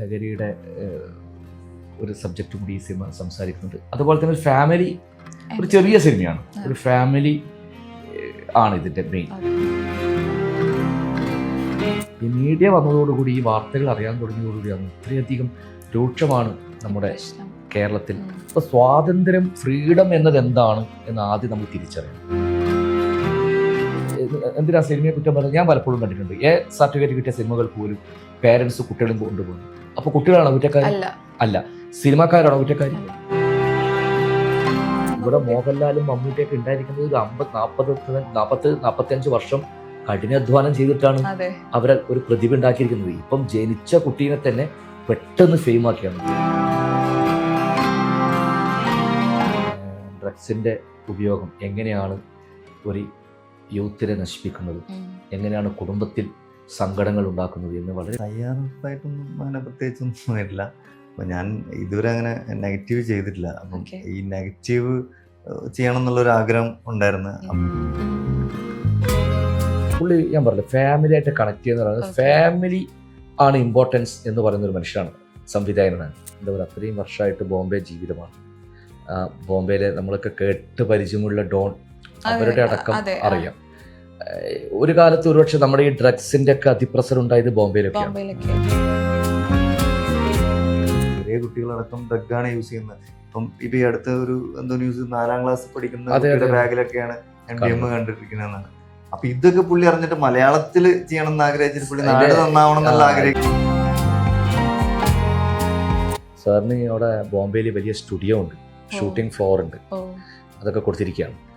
ലഹരിയുടെ ഒരു സബ്ജക്റ്റ് കൂടി ഈ സിനിമ സംസാരിക്കുന്നുണ്ട്. അതുപോലെ തന്നെ ഒരു ഫാമിലി ഒരു ചെറിയ സിനിമയാണ്. ഒരു ഫാമിലി ആണ് ഇതിന്റെ മെയിൻ ഈ മീഡിയ വന്നതോടുകൂടി ഈ വാർത്തകൾ അറിയാൻ തുടങ്ങിയതോടുകൂടിയാണ് ഇത്രയധികം രൂക്ഷമാണ് നമ്മുടെ കേരളത്തിൽ. ഇപ്പൊ സ്വാതന്ത്ര്യം ഫ്രീഡം എന്നത് എന്താണ് എന്ന് ആദ്യം നമ്മൾ തിരിച്ചറിയണം. എന്തിനാ സിനിമയെ കുറ്റം പറഞ്ഞത്? ഞാൻ പലപ്പോഴും കണ്ടിട്ടുണ്ട്. എ സർട്ടിഫിക്കറ്റ് കിട്ടിയ സിനിമകൾ പോലും പേരൻസ് കുട്ടികളും കൊണ്ടുപോകുന്നു. അപ്പൊ കുട്ടികളാണോ കുറ്റക്കാർ അല്ല. സിനിമാക്കാരാണോ കുറ്റക്കാർ അല്ല. ഇവിടെ മോഹൻലാലും മമ്മൂട്ടിയൊക്കെ ഉണ്ടായിരിക്കുന്നത് ഒരു അമ്പത് നാൽപ്പത് നാൽപ്പത് നാൽപ്പത്തഞ്ച് വർഷം കഠിനാധ്വാനം ചെയ്തിട്ടാണ് അവരെ ഒരു പ്രതിഭ ഉണ്ടാക്കിയിരിക്കുന്നത്. ഇപ്പം ജനിച്ച കുട്ടീനെ തന്നെ പെട്ടെന്ന് ഫെയിം ആക്കിയാണ്. ഡ്രഗ്സിന്റെ ഉപയോഗം എങ്ങനെയാണ് ഒരു യൂത്തിനെ നശിപ്പിക്കുന്നത്? എങ്ങനെയാണ് കുടുംബത്തിൽ സങ്കടങ്ങൾ ഉണ്ടാക്കുന്നത് എന്ന് വളരെ തയ്യാറെടുപ്പായിട്ടൊന്നും അങ്ങനെ പ്രത്യേകിച്ചൊന്നും ഇല്ല അപ്പം ഞാൻ ഇതുവരെ അങ്ങനെ നെഗറ്റീവ് ചെയ്തിട്ടില്ല. അപ്പം ഈ നെഗറ്റീവ് ചെയ്യണം എന്നുള്ളൊരു ആഗ്രഹം ഉണ്ടായിരുന്നു പുള്ളി ഞാൻ പറഞ്ഞു ഫാമിലി ആയിട്ട് കണക്ട് ചെയ്യുന്ന പറയുന്നത് ഫാമിലി ആണ് ഇമ്പോർട്ടൻസ് എന്ന് പറയുന്ന ഒരു മനുഷ്യനാണ് സംവിധായകനാണ്. എന്താ പറയുക അത്രയും വർഷമായിട്ട് ബോംബെ ജീവിതമാണ്. ബോംബെയിലെ നമ്മളൊക്കെ കേട്ട് പരിചയമുള്ള ഡോൺ അവരുടെ അടക്കം അറിയാം. ഒരു കാലത്ത് ഒരുപക്ഷെ നമ്മുടെ ഈ ഡ്രഗ്സിന്റെ ഒക്കെ അതിപ്രസരം ഉണ്ടായത് ബോംബെയിലൊക്കെയാണ്. ബോംബെയിലൊക്കെ ചെറിയ കുട്ടികളടക്കം ഡ്രഗാണ് യൂസ് ചെയ്യുന്നത്. ഇപ്പം ഇപ്പൊ ഈ അടുത്ത ഒരു എന്തോ ന്യൂസ് നാലാം ക്ലാസ് പഠിക്കുന്ന അതെ, കുട്ടിയുടെ അതെ. ബാഗിലൊക്കെയാണ് എം ഡി അപ്പൊ ഇതൊക്കെ പുള്ളി അറിഞ്ഞിട്ട് മലയാളത്തിൽ ചെയ്യണം എന്ന് ആഗ്രഹിച്ചിട്ട് പുള്ളി നാട് അതിന്റെ- നന്നാവണം എന്നുള്ള ആ. ആഗ്രഹിക്കും സാറിന് അവിടെ ബോംബെയിൽ വലിയ സ്റ്റുഡിയോ ഉണ്ട്. ഷൂട്ടിംഗ് ഫ്ലോർ ഉണ്ട്. അതൊക്കെ കൊടുത്തിരിക്കുകയാണ്.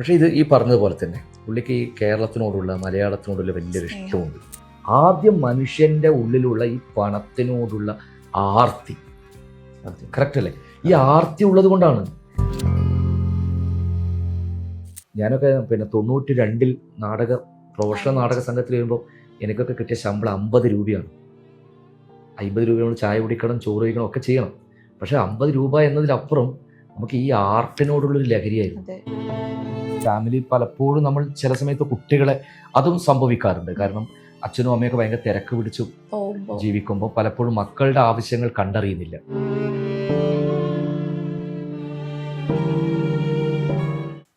പക്ഷേ ഇത് ഈ പറഞ്ഞതുപോലെ തന്നെ പുള്ളിക്ക് ഈ കേരളത്തിനോടുള്ള മലയാളത്തിനോടുള്ള വലിയൊരു ഇഷ്ടമുണ്ട്. ആദ്യം മനുഷ്യന്റെ ഉള്ളിലുള്ള ഈ പണത്തിനോടുള്ള ആർത്തി. കറക്റ്റ് അല്ലേ? ഈ ആർത്തി ഉള്ളത് കൊണ്ടാണ്. ഞാനൊക്കെ പിന്നെ തൊണ്ണൂറ്റി രണ്ടിൽ നാടക പ്രൊഫഷണൽ നാടക സംഘത്തിൽ വരുമ്പോൾ എനിക്കൊക്കെ കിട്ടിയ ശമ്പളം അമ്പത് രൂപയാണ്. അമ്പത് രൂപ നമ്മൾ ചായ കുടിക്കണം ചോറ് കഴിക്കണം ഒക്കെ ചെയ്യണം. പക്ഷേ അമ്പത് രൂപ എന്നതിലപ്പുറം നമുക്ക് ഈ ആർട്ടിനോടുള്ളൊരു ലഹരിയായിരുന്നു. ഫാമിലി പലപ്പോഴും നമ്മൾ ചില സമയത്ത് കുട്ടികളെ അതും സംഭവിക്കാറുണ്ട്. കാരണം അച്ഛനും അമ്മയൊക്കെ ഭയങ്കര തിരക്ക് പിടിച്ചു ജീവിക്കുമ്പോൾ പലപ്പോഴും മക്കളുടെ ആവശ്യങ്ങൾ കണ്ടറിയുന്നില്ല.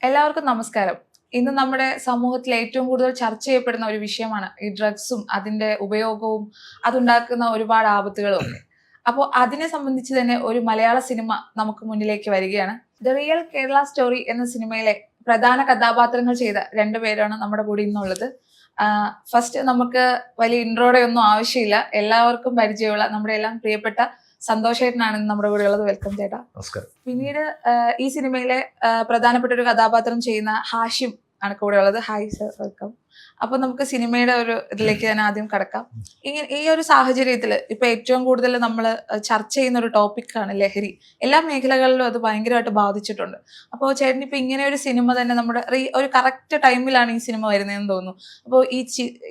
എല്ലാവർക്കും നമസ്കാരം. ഇന്ന് നമ്മുടെ സമൂഹത്തിൽ ഏറ്റവും കൂടുതൽ ചർച്ച ചെയ്യപ്പെടുന്ന ഒരു വിഷയമാണ് ഈ ഡ്രഗ്സും അതിന്റെ ഉപയോഗവും അതുണ്ടാക്കുന്ന ഒരുപാട് ആപത്തുകളും ഒക്കെ. അപ്പോൾ അതിനെ സംബന്ധിച്ച് തന്നെ ഒരു മലയാള സിനിമ നമുക്ക് മുന്നിലേക്ക് വരികയാണ്. ദ റിയൽ കേരള സ്റ്റോറി എന്ന സിനിമയിലെ പ്രധാന കഥാപാത്രങ്ങൾ ചെയ്ത രണ്ടു പേരാണ് നമ്മുടെ കൂടെ ഇന്നുള്ളത്. ഫസ്റ്റ് നമുക്ക് വലിയ ഇൻട്രോയുടെ ഒന്നും ആവശ്യമില്ല. എല്ലാവർക്കും പരിചയമുള്ള നമ്മുടെ എല്ലാം പ്രിയപ്പെട്ട സന്തോഷേട്ടനാണ് നമ്മുടെ കൂടെ ഉള്ളത്. വെൽക്കം ചേട്ടാ. നമസ്കാരം. പിന്നീട് ഈ സിനിമയിലെ പ്രധാനപ്പെട്ട ഒരു കഥാപാത്രം ചെയ്യുന്ന ഹാഷിം ആണ് കൂടെ ഉള്ളത്. ഹായ് സർ വെൽക്കം അപ്പൊ നമുക്ക് സിനിമയുടെ ഒരു ഇതിലേക്ക് തന്നെ ആദ്യം കടക്കാം. ഇങ്ങനെ ഈ ഒരു സാഹചര്യത്തിൽ ഇപ്പൊ ഏറ്റവും കൂടുതൽ നമ്മൾ ചർച്ച ചെയ്യുന്ന ഒരു ടോപ്പിക്കാണ് ലഹരി. എല്ലാ മേഖലകളിലും അത് ഭയങ്കരമായിട്ട് ബാധിച്ചിട്ടുണ്ട്. അപ്പോൾ ചേട്ടൻ ഇപ്പൊ ഇങ്ങനെ ഒരു സിനിമ തന്നെ നമ്മുടെ ഒരു കറക്റ്റ് ടൈമിലാണ് ഈ സിനിമ വരുന്നതെന്ന് തോന്നുന്നു. അപ്പോൾ ഈ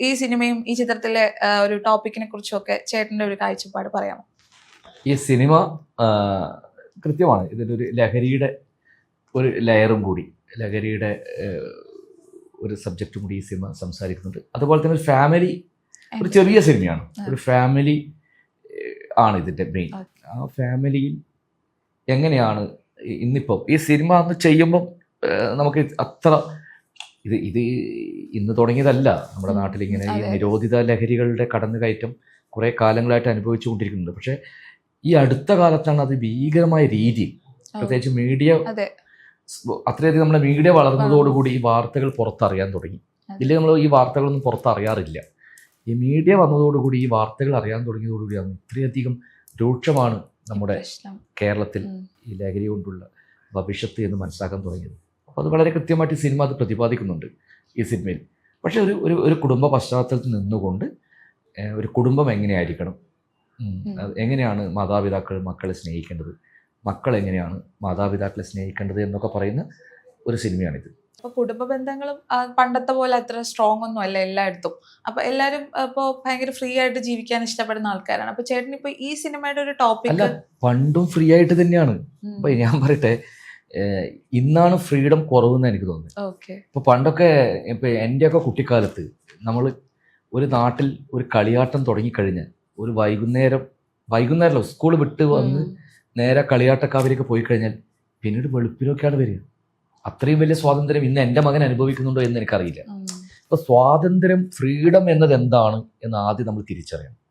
ഈ സിനിമയും ഈ ചിത്രത്തിലെ ഒരു ടോപ്പിക്കിനെ കുറിച്ചൊക്കെ ചേട്ടന്റെ ഒരു കാഴ്ചപ്പാട് പറയാമോ? ഈ സിനിമ കൃത്യമാണ്. ഇതിന്റെ ഒരു ലഹരിയുടെ ഒരു ലെയറും കൂടി. ലഹരിയുടെ ഒരു സബ്ജക്റ്റും കൂടി ഈ സിനിമ സംസാരിക്കുന്നുണ്ട് അതുപോലെ തന്നെ ഒരു ഫാമിലി ഒരു ചെറിയ സിനിമയാണ് ഒരു ഫാമിലി ആണ് ഇതിന്റെ മെയിൻ ആ ഫാമിലിയിൽ എങ്ങനെയാണ് ഇന്നിപ്പം ഈ സിനിമ അന്ന് ചെയ്യുമ്പം നമുക്ക് അത്ര ഇത് ഇത് ഇന്ന് തുടങ്ങിയതല്ല. നമ്മുടെ. നാട്ടിൽ ഇങ്ങനെ ഈ നിരോധിത ലഹരികളുടെ കടന്നുകയറ്റം കുറേ കാലങ്ങളായിട്ട് അനുഭവിച്ചു കൊണ്ടിരിക്കുന്നുണ്ട്. പക്ഷേ ഈ അടുത്ത കാലത്താണ് അത് ഭീകരമായ രീതി. പ്രത്യേകിച്ച് മീഡിയ അത്രയധികം നമ്മുടെ മീഡിയ വളർന്നതോടുകൂടി ഈ വാർത്തകൾ പുറത്തറിയാൻ തുടങ്ങി. ഇല്ലെങ്കിൽ നമ്മൾ ഈ വാർത്തകളൊന്നും പുറത്തറിയാറില്ല. ഈ മീഡിയ വന്നതോടുകൂടി ഈ വാർത്തകൾ അറിയാൻ തുടങ്ങിയതോടുകൂടിയാണ് ഇത്രയധികം രൂക്ഷമാണ് നമ്മുടെ കേരളത്തിൽ ഈ ലഹരി കൊണ്ടുള്ള ഭവിഷ്യത്ത് എന്ന് മനസ്സിലാക്കാൻ തുടങ്ങിയത്. അപ്പോൾ അത് വളരെ കൃത്യമായിട്ട് ഈ സിനിമ അത് പ്രതിപാദിക്കുന്നുണ്ട് ഈ സിനിമയിൽ. പക്ഷേ ഒരു ഒരു ഒരു കുടുംബ പശ്ചാത്തലത്തിൽ നിന്നുകൊണ്ട് ഒരു കുടുംബം എങ്ങനെയായിരിക്കണം? എങ്ങനെയാണ് മാതാപിതാക്കൾ മക്കളെ സ്നേഹിക്കേണ്ടത്? മക്കൾ എങ്ങനെയാണ് മാതാപിതാക്കളെ സ്നേഹിക്കേണ്ടത് എന്നൊക്കെ പറയുന്ന ഒരു സിനിമയാണിത്. അപ്പോൾ കുടുംബ ബന്ധങ്ങളും പണ്ടത്തെ പോലെ അത്ര സ്ട്രോങ് ഒന്നും അല്ല എല്ലായിടത്തും. അപ്പോൾ എല്ലാരും ഇപ്പോൾ ഭയങ്കര ഫ്രീ ആയിട്ട് ജീവിക്കാൻ ഇഷ്ടപ്പെടുന്ന ആൾക്കാരാണ്. അപ്പോൾ ചേട്ടൻ ഇപ്പൊ ഈ സിനിമയുടെ ഒരു ടോപ്പിക് അല്ല പണ്ടും ഫ്രീ ആയിട്ട് തന്നെയാണ്. അപ്പോൾ ഞാൻ പറയട്ടെ ഇന്നാണ് ഫ്രീഡം കുറവെന്ന് എനിക്ക് തോന്നുന്നത്. ഓക്കെ ഇപ്പൊ പണ്ടൊക്കെ ഇപ്പൊ എന്റെയൊക്കെ കുട്ടിക്കാലത്ത് നമ്മൾ ഒരു നാട്ടിൽ ഒരു കളിയാട്ടം തുടങ്ങിക്കഴിഞ്ഞാൽ ഒരു വൈകുന്നേരം വൈകുന്നേരമല്ലോ സ്കൂൾ വിട്ട് വന്ന്. നേരെ കളിയാട്ടക്കാവിലേക്ക് പോയി കഴിഞ്ഞാൽ പിന്നീട് വെളുപ്പിലൊക്കെയാണ് വരിക. അത്രയും വലിയ സ്വാതന്ത്ര്യം ഇന്ന് എന്റെ മകൻ അനുഭവിക്കുന്നുണ്ടോ എന്ന് എനിക്കറിയില്ല. ഉം. അപ്പൊ സ്വാതന്ത്ര്യം ഫ്രീഡം എന്നത് എന്താണ് എന്ന് ആദ്യം നമ്മൾ തിരിച്ചറിയണം.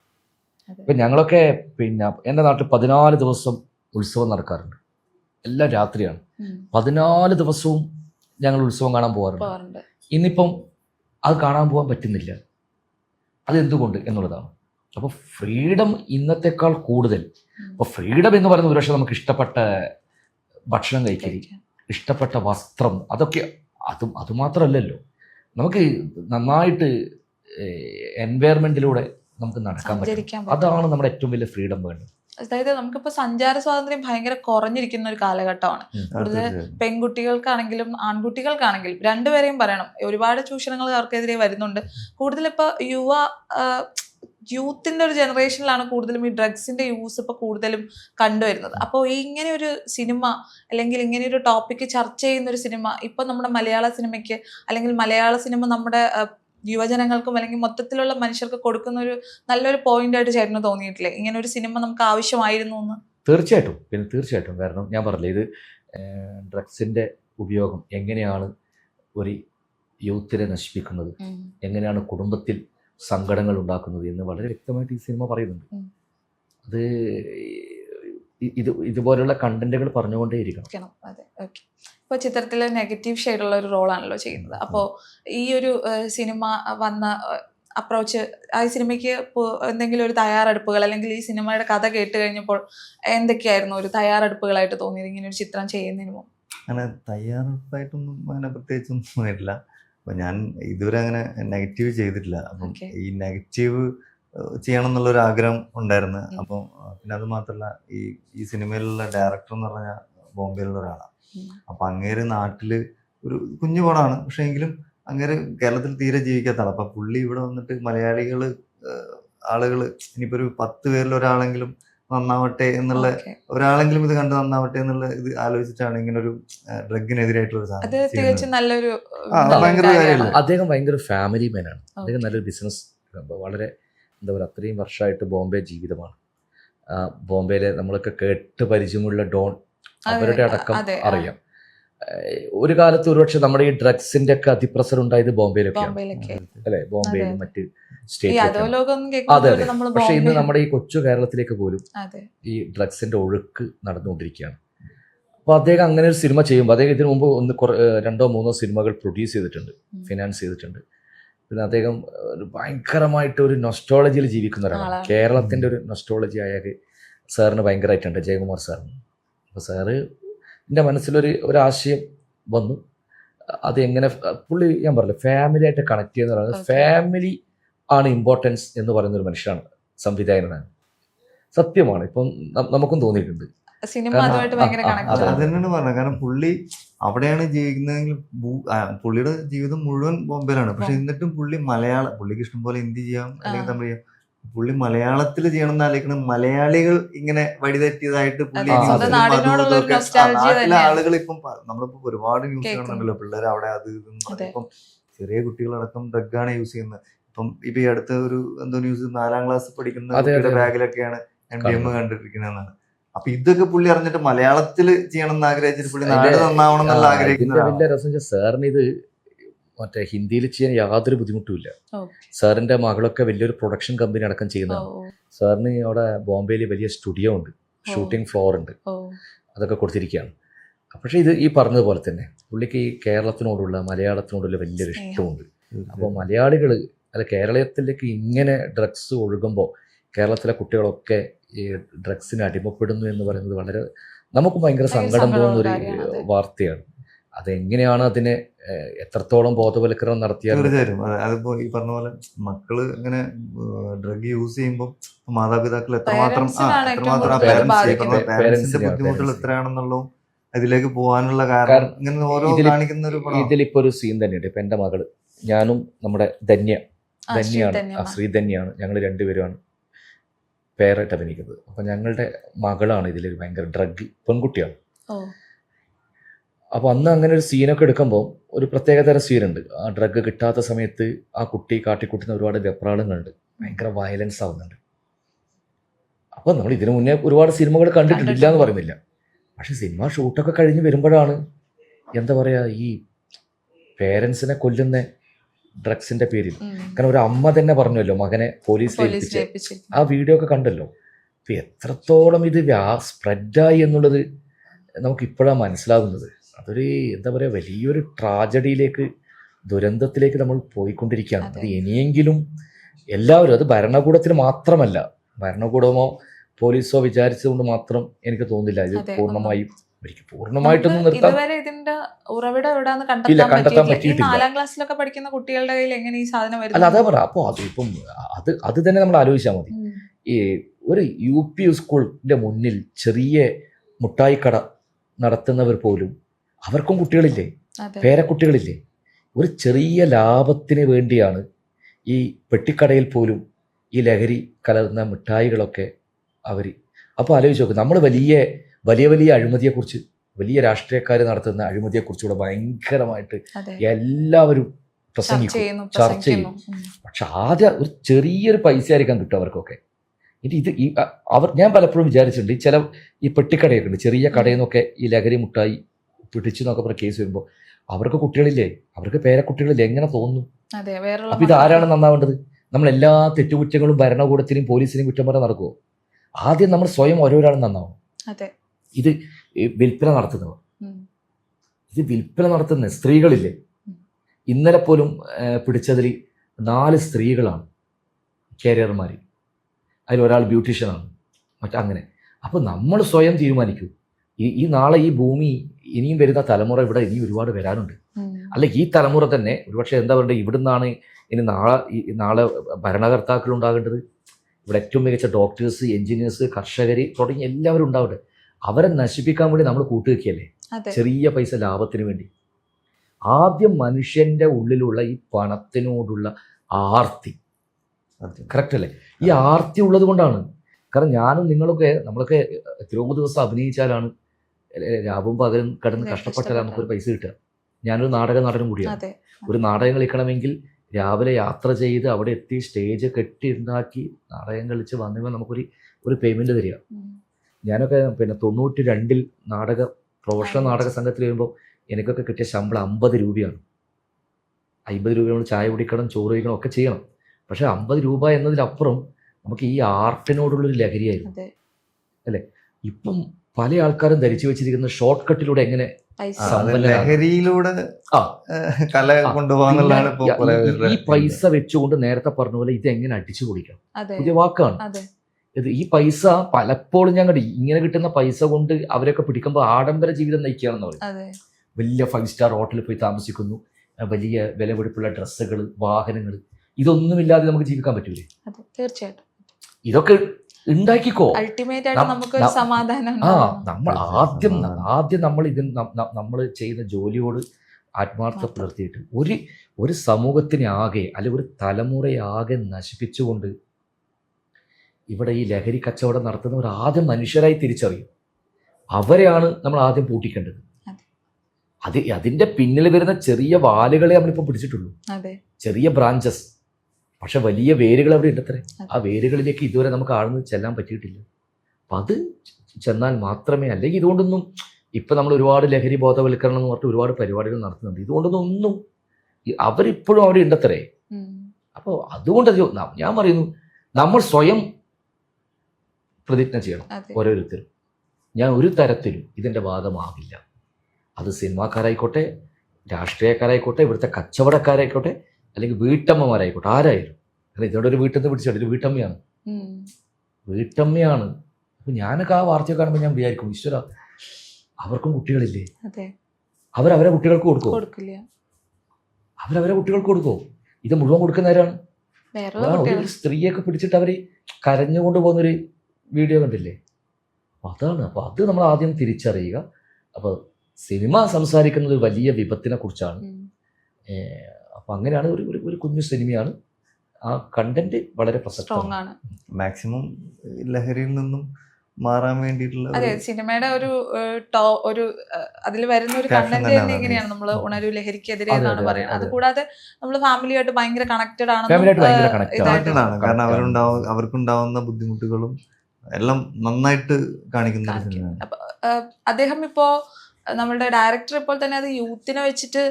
ഇപ്പൊ ഞങ്ങളൊക്കെ പിന്നെ എന്റെ നാട്ടിൽ പതിനാല് ദിവസം ഉത്സവം നടക്കാറുണ്ട്. എല്ലാം രാത്രിയാണ്. പതിനാല് ദിവസവും ഞങ്ങൾ ഉത്സവം കാണാൻ പോകാറുണ്ട്. ഇന്നിപ്പം അത് കാണാൻ പോകാൻ പറ്റുന്നില്ല. അതെന്തുകൊണ്ട് എന്നുള്ളതാണ്. അപ്പോൾ ഫ്രീഡം ഇന്നത്തെക്കാൾ കൂടുതൽ. അപ്പോൾ ഫ്രീഡം എന്ന് പറയുന്നത് ഒരുപക്ഷെ നമുക്ക് ഇഷ്ടപ്പെട്ട ഭക്ഷണം കഴിക്കൽ ഇഷ്ടപ്പെട്ട വസ്ത്രം അതൊക്കെ അതും അതുമാത്രമല്ലല്ലോ നമുക്ക് നന്നായിട്ട് എൻവയർമെന്റിലൂടെ നമുക്ക് നടക്കാൻ പറ്റും. അതാണ് നമ്മുടെ ഏറ്റവും വലിയ ഫ്രീഡം വേണ്ടത്. അതായത് നമുക്കിപ്പോ സഞ്ചാര സ്വാതന്ത്ര്യം ഭയങ്കര കുറഞ്ഞിരിക്കുന്ന ഒരു കാലഘട്ടമാണ്. കൂടുതൽ. പെൺകുട്ടികൾക്കാണെങ്കിലും ആൺകുട്ടികൾക്കാണെങ്കിലും രണ്ടുപേരെയും പറയണം. ഒരുപാട് ചൂഷണങ്ങൾ അവർക്കെതിരെ വരുന്നുണ്ട്. കൂടുതൽ ഇപ്പൊ യുവ ആ, യൂത്തിന്റെ ഒരു ജനറേഷനിലാണ് കൂടുതലും ഈ ഡ്രഗ്സിന്റെ യൂസ് ഇപ്പൊ കൂടുതലും കണ്ടുവരുന്നത്. അപ്പോൾ ഈ ഇങ്ങനെ ഒരു സിനിമ അല്ലെങ്കിൽ ഇങ്ങനെ ഒരു ടോപ്പിക്ക് ചർച്ച ചെയ്യുന്ന ഒരു സിനിമ ഇപ്പൊ നമ്മുടെ മലയാള സിനിമയ്ക്ക് അല്ലെങ്കിൽ മലയാള സിനിമ നമ്മുടെ യുവജനങ്ങൾക്കും അല്ലെങ്കിൽ മൊത്തത്തിലുള്ള മനുഷ്യർക്ക് കൊടുക്കുന്ന ഒരു നല്ലൊരു പോയിന്റ് ആയിട്ട് ചേട്ടന് തോന്നിയിട്ടില്ലേ? ഇങ്ങനെ ഒരു സിനിമ നമുക്ക് ആവശ്യമായിരുന്നു എന്ന്? തീർച്ചയായിട്ടും. പിന്നെ തീർച്ചയായിട്ടും. കാരണം ഞാൻ പറഞ്ഞില്ലേ ഇത് ഡ്രഗ്സിന്റെ ഉപയോഗം എങ്ങനെയാണ് ഒരു യൂത്തിനെ നശിപ്പിക്കുന്നത്? എങ്ങനെയാണ് കുടുംബത്തിൽ സങ്കടങ്ങൾ ഉണ്ടാക്കുന്നത് എന്ന് വളരെ വ്യക്തമായിട്ട് ഈ സിനിമ പറയുന്നുണ്ട്. അത് ഇത് ഇതുപോലുള്ള കണ്ടന്റുകൾ പറഞ്ഞുകൊണ്ടേയിരിക്കണം ഇരിക്കണം. ഇപ്പോൾ ചിത്രത്തിൽ നെഗറ്റീവ് ഷെയ്ഡുള്ള ഒരു റോളാണല്ലോ ചെയ്യുന്നത്. അപ്പോൾ ഈ ഒരു സിനിമ വന്ന അപ്രോച്ച് ആ സിനിമയ്ക്ക് എന്തെങ്കിലും ഒരു തയ്യാറെടുപ്പുകൾ അല്ലെങ്കിൽ ഈ സിനിമയുടെ കഥ കേട്ട് കഴിഞ്ഞപ്പോൾ എന്തൊക്കെയായിരുന്നു ഒരു തയ്യാറെടുപ്പുകളായിട്ട് തോന്നിയത്? ഇങ്ങനെ ഒരു ചിത്രം ചെയ്യുന്നതിന് മുമ്പ്. അങ്ങനെ തയ്യാറെടുപ്പായിട്ടൊന്നും അങ്ങനെ പ്രത്യേകിച്ചൊന്നും വരില്ല അപ്പൊ ഞാൻ ഇതുവരെ അങ്ങനെ നെഗറ്റീവ് ചെയ്തിട്ടില്ല. അപ്പം ഈ നെഗറ്റീവ് ചെയ്യണം എന്നുള്ളൊരു ആഗ്രഹം ഉണ്ടായിരുന്നു. അപ്പം പിന്നെ അത് മാത്രമല്ല ഈ ഈ സിനിമയിലുള്ള ഡയറക്ടർ എന്ന് പറഞ്ഞാൽ ബോംബെയിലുള്ള ഒരാളാണ്. അപ്പൊ അങ്ങേര് നാട്ടിൽ ഒരു കുഞ്ഞു പടമാണ് പക്ഷെ എങ്കിലും അങ്ങേര് കേരളത്തിൽ തീരെ ജീവിക്കാത്ത ആളാണ് അപ്പൊ പുള്ളി ഇവിടെ വന്നിട്ട് മലയാളികൾ ആളുകൾ ഇനിയിപ്പോ ഒരു പത്ത് പേരിൽ ഒരാളെങ്കിലും നന്നാവട്ടെ എന്നുള്ള ഒരാളെങ്കിലും ഇത് കണ്ട് നന്നാവട്ടെ എന്നുള്ള ഇത് ആലോചിച്ചിട്ടാണ് ഇങ്ങനെ ഒരു ഡ്രഗിനെതിരായിട്ടുള്ള ഒരു സാധനം? അദ്ദേഹം ഭയങ്കര ഫാമിലി മാനാണ് അദ്ദേഹം. നല്ലൊരു ബിസിനസ് വളരെ എന്താ പറയുക അത്രയും വർഷമായിട്ട് ബോംബെ ജീവിതമാണ്. ബോംബെയിലെ നമ്മളൊക്കെ കേട്ട് പരിചയമുള്ള ഡോൺ അവരുടെ അടക്കം അറിയാം. ഒരു കാലത്ത് ഒരുപക്ഷെ നമ്മുടെ ഈ ഡ്രഗ്സിന്റെ ഒക്കെ അതിപ്രസരം ഉണ്ടായത് ബോംബെയിലൊക്കെയാണ്. ബോംബെയിലൊക്കെ. അല്ലേ? ബോംബെയിലും. മറ്റ് ഒന്നും അതെ അതെ. പക്ഷെ ഇന്ന് നമ്മുടെ ഈ കൊച്ചു കേരളത്തിലേക്ക് പോലും ഈ ഡ്രഗ്സിന്റെ ഒഴുക്ക് നടന്നുകൊണ്ടിരിക്കുകയാണ്. അപ്പോൾ അദ്ദേഹം അങ്ങനെ ഒരു സിനിമ ചെയ്യുമ്പോൾ അദ്ദേഹം ഇതിനു മുമ്പ് ഒന്ന് രണ്ടോ മൂന്നോ സിനിമകൾ പ്രൊഡ്യൂസ് ചെയ്തിട്ടുണ്ട് ഫിനാൻസ് ചെയ്തിട്ടുണ്ട്. പിന്നെ അദ്ദേഹം ഒരു ഭയങ്കരമായിട്ട് ഒരു നൊസ്റ്റോളജിയിൽ ജീവിക്കുന്ന ഒരാളാണ്. കേരളത്തിന്റെ ഒരു നൊസ്റ്റോളജി ആയ സാറിന് ഭയങ്കരമായിട്ടുണ്ട് ജയകുമാർ സാറിന്. അപ്പോൾ സാറ് എന്റെ മനസ്സിലൊരു ഒരാശയം വന്നു. അത് എങ്ങനെ പുള്ളി ഞാൻ പറഞ്ഞില്ല ഫാമിലി ആയിട്ട് കണക്ട് ചെയ്യുന്ന പറയുന്നത്. ഫാമിലി ആണ് ഇമ്പോർട്ടൻസ് എന്ന് പറയുന്ന ഒരു മനുഷ്യനാണ് സംവിധായകനാണ്. സത്യമാണ് ഇപ്പം നമുക്കും തോന്നിയിട്ടുണ്ട്. സിനിമ അതുമായിട്ട് ഭയങ്കര ആ, ആ, കണക്ട് അത് തന്നെയാണ് പറഞ്ഞത്. കാരണം പുള്ളി അവിടെയാണ് ജീവിക്കുന്നതെങ്കിൽ പുള്ളിയുടെ ജീവിതം മുഴുവൻ ബോംബെയിലാണ്. പക്ഷെ എന്നിട്ടും പുള്ളി മലയാളം പുള്ളിക്ക് ഇഷ്ടംപോലെ ഹിന്ദി ചെയ്യാം അല്ലെങ്കിൽ തമിഴ് ചെയ്യാം. പുള്ളി മലയാളത്തിൽ ചെയ്യണം എന്ന് ആലോചിക്കണം മലയാളികൾ ഇങ്ങനെ വഴിതെറ്റിയതായിട്ട് പുള്ളി ആളുകൾ ഇപ്പം നമ്മളിപ്പോ ഒരുപാട് ന്യൂസ്. കാണുന്നുണ്ടല്ലോ പിള്ളേർ അവിടെ അത്. ഇപ്പം ചെറിയ കുട്ടികളടക്കം ഡ്രഗാണ് യൂസ് ചെയ്യുന്നത് ഇപ്പം ഇപ്പൊ ഈ അടുത്ത ഒരു എന്തോ ന്യൂസ് നാലാം ക്ലാസ് പഠിക്കുന്ന കുട്ടിയുടെ. ബാഗിലൊക്കെയാണ് എം ഡി എം. കണ്ടിരിക്കുന്നതെന്നാണ് അപ്പൊ ഇതൊക്കെ പുള്ളി അറിഞ്ഞിട്ട് മലയാളത്തിൽ ചെയ്യണം എന്ന് ആഗ്രഹിച്ചിട്ട് പുള്ളി നാട് നന്നാവണം എന്നുള്ള ആഗ്രഹിക്കുന്നത് ആഗ്രഹിക്കുന്ന സാറിന് ഇത് മറ്റേ ഹിന്ദിയിൽ ചെയ്യാൻ യാതൊരു ബുദ്ധിമുട്ടുമില്ല സാറിന്റെ സാറിന്റെ മകളൊക്കെ വലിയൊരു പ്രൊഡക്ഷൻ കമ്പനി അടക്കം ചെയ്യുന്നതാണ്. സാറിന് അവിടെ ബോംബെയിൽ വലിയ സ്റ്റുഡിയോ ഉണ്ട്. ഷൂട്ടിംഗ് ഫ്ലോർ ഉണ്ട്. അതൊക്കെ കൊടുത്തിരിക്കുകയാണ്. പക്ഷേ ഇത് ഈ പറഞ്ഞതുപോലെ തന്നെ പുള്ളിക്ക് ഈ കേരളത്തിനോടുള്ള മലയാളത്തിനോടുള്ള വലിയൊരു ഇഷ്ടമുണ്ട്. അപ്പോൾ മലയാളികൾ അല്ല കേരളത്തിലേക്ക് ഇങ്ങനെ ഡ്രഗ്സ് ഒഴുകുമ്പോൾ കേരളത്തിലെ കുട്ടികളൊക്കെ ഈ ഡ്രഗ്സിന് അടിമപ്പെടുന്നു എന്ന് പറയുന്നത് വളരെ നമുക്ക് ഭയങ്കര ഭയങ്കര സങ്കടം തോന്നുന്ന ഒരു വാർത്തയാണ്. അതെങ്ങനെയാണ് അതിനെ എത്രത്തോളം ബോധവൽക്കരണം നടത്തിയാൽ തീർച്ചയായും അതെ അതിപ്പോ ഈ പറഞ്ഞ പോലെ മക്കൾ ഇങ്ങനെ ഡ്രഗ് യൂസ് ചെയ്യുമ്പോൾ മാതാപിതാക്കൾ എത്രമാത്രം ബുദ്ധിമുട്ടുകൾ. എത്രയാണെന്നുള്ളതും അതിലേക്ക് പോകാനുള്ള കാരണം ഇങ്ങനെ ഓരോ കാണിക്കുന്ന ഒരു ഇതിലിപ്പോ ഒരു സീൻ തന്നെയുണ്ട്. ഇപ്പൊ എന്റെ മകൾ ഞാനും നമ്മുടെ ധന്യ ധന്യാണ്. ശ്രീധന്യാണ് ഞങ്ങൾ രണ്ടുപേരുമാണ് പേരായിട്ട് അഭിനയിക്കുന്നത് അപ്പൊ ഞങ്ങളുടെ മകളാണ് ഇതിൽ ഭയങ്കര ഡ്രഗ് പെൺകുട്ടിയാണ്. ഓ അപ്പൊ അന്ന് അങ്ങനെ ഒരു സീനൊക്കെ എടുക്കുമ്പോൾ ഒരു പ്രത്യേക തരം സീനുണ്ട് ആ ഡ്രഗ് കിട്ടാത്ത സമയത്ത് ആ കുട്ടി കാട്ടിക്കൂട്ടുന്ന ഒരുപാട് വെപ്രാളങ്ങളുണ്ട്. ഭയങ്കര വയലൻസ് ആവുന്നുണ്ട്. അപ്പോൾ നമ്മൾ ഇതിനു മുന്നേ ഒരുപാട് സിനിമകൾ കണ്ടിട്ടില്ല എന്ന് പറയുന്നില്ല. പക്ഷെ സിനിമ ഷൂട്ടൊക്കെ കഴിഞ്ഞ് വരുമ്പോഴാണ് എന്താ പറയുക ഈ പേരൻസിനെ കൊല്ലുന്ന ഡ്രഗ്സിന്റെ പേരിൽ. കാരണം ഒരു അമ്മ തന്നെ പറഞ്ഞല്ലോ മകനെ പോലീസ് ഏൽപ്പിച്ച് ആ വീഡിയോ ഒക്കെ കണ്ടല്ലോ. അപ്പൊ എത്രത്തോളം ഇത് സ്പ്രെഡായി എന്നുള്ളത് നമുക്ക് ഇപ്പോഴാണ് മനസ്സിലാകുന്നത് അതൊരു എന്താ പറയുക വലിയൊരു ട്രാജഡിയിലേക്ക് ദുരന്തത്തിലേക്ക് നമ്മൾ പോയിക്കൊണ്ടിരിക്കുകയാണ്. അതെ. ഇനിയെങ്കിലും എല്ലാവരും അത് ഭരണകൂടത്തിന് മാത്രമല്ല ഭരണകൂടമോ പോലീസോ വിചാരിച്ചതുകൊണ്ട് മാത്രം എനിക്ക് തോന്നുന്നില്ല. ഇത് പൂർണമായും ഒരിക്കൽ പൂർണമായിട്ടൊന്നും നിർത്താം ഇതുവരെ ഇതിന്റെ ഉറവിടം എവിടാന്ന് ഇല്ല, കണ്ടെത്താൻ പറ്റിയിട്ടില്ല. നാലാം ക്ലാസ്സിലൊക്കെ പഠിക്കുന്ന കുട്ടികളുടെ കയ്യിൽ എങ്ങനെ ഈ സാധനം വരും അല്ല അതാ പറ. അപ്പോൾ അത് ഇപ്പം അത് അത് തന്നെ നമ്മൾ ആലോചിച്ചാൽ മതി. ഈ ഒരു യു പി സ്കൂളിന്റെ മുന്നിൽ ചെറിയ മുട്ടായിക്കട നടത്തുന്നവർ പോലും അവർക്കും കുട്ടികളില്ലേ? പേരക്കുട്ടികളില്ലേ ഒരു ചെറിയ ലാഭത്തിന് വേണ്ടിയാണ് ഈ പെട്ടിക്കടയിൽ പോലും ഈ ലഹരി കലർന്ന മിഠായികളൊക്കെ അവർ അപ്പോൾ ആലോചിച്ച് നോക്കും നമ്മൾ വലിയ വലിയ വലിയ അഴിമതിയെക്കുറിച്ച് വലിയ രാഷ്ട്രീയക്കാർ നടത്തുന്ന അഴിമതിയെക്കുറിച്ചുകൂടെ ഭയങ്കരമായിട്ട് എല്ലാവരും പ്രസംഗിക്കും ചർച്ച ചെയ്യും. പക്ഷെ ആദ്യം ഒരു ചെറിയൊരു പൈസ ആയിരിക്കാൻ കിട്ടും അവർക്കൊക്കെ. ഇനി ഇത് ഈ അവർ ഞാൻ പലപ്പോഴും വിചാരിച്ചിട്ടുണ്ട് ഈ ചില ഈ പെട്ടിക്കടയൊക്കെ ഉണ്ട് ചെറിയ കടയിൽ നിന്നൊക്കെ ഈ ലഹരി മുട്ടായി പിടിച്ചു എന്നൊക്കെ പറഞ്ഞ കേസ് വരുമ്പോൾ അവർക്ക് കുട്ടികളില്ലേ? അവർക്ക് പേരക്കുട്ടികളില്ലേ എങ്ങനെ തോന്നും അപ്പൊ ഇത് ആരാണ് നന്നാവേണ്ടത്? നമ്മൾ എല്ലാ തെറ്റുകുറ്റങ്ങളും ഭരണകൂടത്തിനും പോലീസിനും കുറ്റം പറയാൻ നടക്കുമോ ആദ്യം നമ്മൾ സ്വയം ഓരോരാളും നന്നാവും ഇത് വിൽപ്പന നടത്തുന്നവർ. ഇത് വിൽപ്പന നടത്തുന്ന സ്ത്രീകളില്ലേ? ഇന്നലെ പോലും പിടിച്ചതിൽ നാല് സ്ത്രീകളാണ് കാരിയർമാർ അതിലൊരാൾ ബ്യൂട്ടീഷ്യനാണ് മറ്റങ്ങനെ അപ്പോൾ നമ്മൾ സ്വയം തീരുമാനിക്കൂ. ഈ ഈ നാളെ ഈ ഭൂമി ഇനിയും വരുന്ന തലമുറ ഇവിടെ ഇനിയും ഒരുപാട് വരാനുണ്ട്. അല്ല ഈ തലമുറ തന്നെ ഒരുപക്ഷെ എന്താ പറയുക ഇവിടുന്നാണ് ഇനി നാളെ ഈ നാളെ ഭരണകർത്താക്കൾ ഉണ്ടാകേണ്ടത്. ഇവിടെ ഏറ്റവും മികച്ച ഡോക്ടേഴ്സ് എഞ്ചിനീയേഴ്സ് കർഷകർ തുടങ്ങി എല്ലാവരും ഉണ്ടാവട്ടെ. അവരെ നശിപ്പിക്കാൻ വേണ്ടി നമ്മൾ കൂട്ടുവെക്കുകയല്ലേ? ചെറിയ പൈസ ലാഭത്തിന് വേണ്ടി. ആദ്യം മനുഷ്യന്റെ ഉള്ളിലുള്ള ഈ പണത്തിനോടുള്ള ആർത്തി. കറക്റ്റ് അല്ലേ? ഈ ആർത്തി ഉള്ളത് കൊണ്ടാണ്. കാരണം ഞാനും നിങ്ങളൊക്കെ നമ്മളൊക്കെ എത്രയോ ദിവസം അഭിനയിച്ചാലാണ് രാവും പകലും കിടന്ന് കഷ്ടപ്പെട്ടാൽ നമുക്കൊരു പൈസ കിട്ടുക. ഞാനൊരു നാടക നടനും കൂടിയാണ്. ഒരു നാടകം കളിക്കണമെങ്കിൽ രാവിലെ യാത്ര ചെയ്ത് അവിടെ എത്തി സ്റ്റേജ് കെട്ടി ഉണ്ടാക്കി നാടകം കളിച്ച് വന്നുമ്പോൾ നമുക്കൊരു ഒരു പേയ്മെന്റ് തരിക. ഞാനൊക്കെ പിന്നെ തൊണ്ണൂറ്റി രണ്ടിൽ നാടക പ്രൊഫഷണൽ നാടക സംഘത്തിൽ വരുമ്പോൾ എനിക്കൊക്കെ കിട്ടിയ ശമ്പളം അമ്പത് രൂപയാണ്. അമ്പത് രൂപ നമ്മൾ ചായ കുടിക്കണം ചോറ് കഴിക്കണം ഒക്കെ ചെയ്യണം. പക്ഷേ അമ്പത് രൂപ എന്നതിലപ്പുറം നമുക്ക് ഈ ആർട്ടിനോടുള്ളൊരു ലഹരിയായിരുന്നു. അതെ. ഇപ്പം പല ആൾക്കാരും ധരിച്ചു വെച്ചിരിക്കുന്ന ഷോർട്ട് കട്ടിലൂടെ എങ്ങനെ. ലഹരിയിലൂടെ. കല കൊണ്ടുപോകാന്നുള്ളതാണ് ഈ- പൈസ വെച്ചുകൊണ്ട് നേരത്തെ പറഞ്ഞ പോലെ ഇത് എങ്ങനെ അടിച്ചു പൊളിക്കാം അതെ. പുതിയ വാക്കാണ്. ഇത് ഈ പൈസ പലപ്പോഴും ഞാൻ കണ്ടു. ഇങ്ങനെ കിട്ടുന്ന പൈസ കൊണ്ട് അവരൊക്കെ പിടിക്കുമ്പോൾ ആഡംബര ജീവിതം നയിക്കുകയാണെന്ന് പറയും. അതെ. വലിയ ഫൈവ് സ്റ്റാർ ഹോട്ടലിൽ പോയി താമസിക്കുന്നു. വലിയ വിലപിടിപ്പുള്ള ഡ്രസ്സുകൾ വാഹനങ്ങൾ ഇതൊന്നുമില്ലാതെ നമുക്ക് ജീവിക്കാൻ പറ്റൂലേ? അതെ തീർച്ചയായിട്ടും. ഇതൊക്കെ ഉണ്ടാക്കിക്കോ. അൾട്ടിമേറ്റ് ആയിട്ട് നമുക്ക് സമാധാനം ആ നമ്മൾ ആദ്യം ആദ്യം നമ്മൾ ഇതിന് നമ്മൾ ചെയ്യുന്ന ജോലിയോട് ആത്മാർത്ഥ. പുലർത്തിയിട്ട് ഒരു ഒരു സമൂഹത്തിനെ ആകെ അല്ലെങ്കിൽ ഒരു തലമുറയാകെ ആകെ നശിപ്പിച്ചുകൊണ്ട് ഇവിടെ ഈ ലഹരി കച്ചവടം നടത്തുന്നവർ ആദ്യം മനുഷ്യരായി തിരിച്ചറിയും. അവരെയാണ് നമ്മൾ ആദ്യം പൂട്ടിക്കേണ്ടത്. അതെ. അത് അതിന്റെ പിന്നിൽ വരുന്ന ചെറിയ വാലുകളെ നമ്മളിപ്പോൾ പിടിച്ചിട്ടുള്ളൂ. അതെ. ചെറിയ ബ്രാഞ്ചസ് പക്ഷെ വലിയ വേരുകൾ അവിടെ ഉണ്ടത്രേ. ആ വേരുകളിലേക്ക് ഇതുവരെ നമുക്ക് ആഴ്ന്ന് ചെല്ലാൻ പറ്റിയിട്ടില്ല. അപ്പം അത് ചെന്നാൽ മാത്രമേ അല്ലെങ്കിൽ ഇതുകൊണ്ടൊന്നും ഇപ്പം നമ്മൾ ഒരുപാട് ലഹരി ബോധവൽക്കരണം എന്ന് പറഞ്ഞിട്ട് ഒരുപാട് പരിപാടികൾ നടത്തുന്നുണ്ട്. ഇതുകൊണ്ടൊന്നും ഒന്നും അവരിപ്പോഴും അവിടെ ഉണ്ടത്രേ. അപ്പോൾ അതുകൊണ്ട് ഞാൻ പറയുന്നു നമ്മൾ സ്വയം പ്രതിജ്ഞ ചെയ്യണം ഓരോരുത്തരും. ഞാൻ ഒരു തരത്തിലും ഇതിന്റെ വാദമാകില്ല. അത് സിനിമാക്കാരായിക്കോട്ടെ രാഷ്ട്രീയക്കാരായിക്കോട്ടെ ഇവിടുത്തെ കച്ചവടക്കാരായിക്കോട്ടെ അല്ലെങ്കിൽ വീട്ടമ്മമാരായിക്കോട്ടെ ആരായാലും. അല്ല ഇതോടെ ഒരു വീട്ടിൽ നിന്ന് പിടിച്ചു? വീട്ടമ്മയാണ്. വീട്ടമ്മയാണ്. അപ്പം ഞാനൊക്കെ ആ വാർത്തയൊക്കെ കാണുമ്പോൾ ഞാൻ വിചാരിക്കും ഈശ്വര അവർക്കും കുട്ടികളില്ലേ? അവരവരെ കുട്ടികൾക്ക് കൊടുക്കില്ല. അവരവരെ കുട്ടികൾക്ക് കൊടുക്കുമോ ഇത് മുഴുവൻ കൊടുക്കുന്നവരാണ് ഒരു സ്ത്രീയൊക്കെ പിടിച്ചിട്ട് അവർ കരഞ്ഞുകൊണ്ട് പോകുന്നൊരു വീഡിയോ കണ്ടില്ലേ? അപ്പൊ അതാണ്. അപ്പോൾ അത് നമ്മൾ ആദ്യം തിരിച്ചറിയുക. അപ്പോൾ സിനിമ സംസാരിക്കുന്നത് ഒരു വലിയ വിപത്തിനെ കുറിച്ചാണ്. ഉം. അപ്പം അങ്ങനെയാണ് ഒരു ഒരു- ഒരു കുഞ്ഞു സിനിമയാണ്. ആ കണ്ടന്റ് വളരെ പ്രസക്തമാണ് ആണ്. മാക്സിമം ലഹരിയിൽ നിന്നും മാറാൻ വേണ്ടിയിട്ടുള്ള അതെ സിനിമയുടെ ഒരു ടോ ഒരു അതിൽ വരുന്ന ഒരു കണ്ടന്റ് തന്നെ. ഇങ്ങനെയാണ് നമ്മൾ ഉണരു ലഹരിക്കെതിരെ എന്നാണ് പറയുന്നത്. അതുകൂടാതെ അത് കൂടാതെ നമ്മൾ ഫാമിലിയായിട്ട് ഭയങ്കര കണക്റ്റഡ് ആണ്. കാരണം. അവരുണ്ടാവും അവർക്കുണ്ടാവുന്ന ബുദ്ധിമുട്ടുകളും എല്ലാം നന്നായിട്ട് കാണിക്കുന്ന അദ്ദേഹം ഇപ്പോ ആഹ് നമ്മളുടെ ഡയറക്ടർ ഇപ്പോൾ തന്നെ അത് യൂത്തിനെ വെച്ചിട്ട്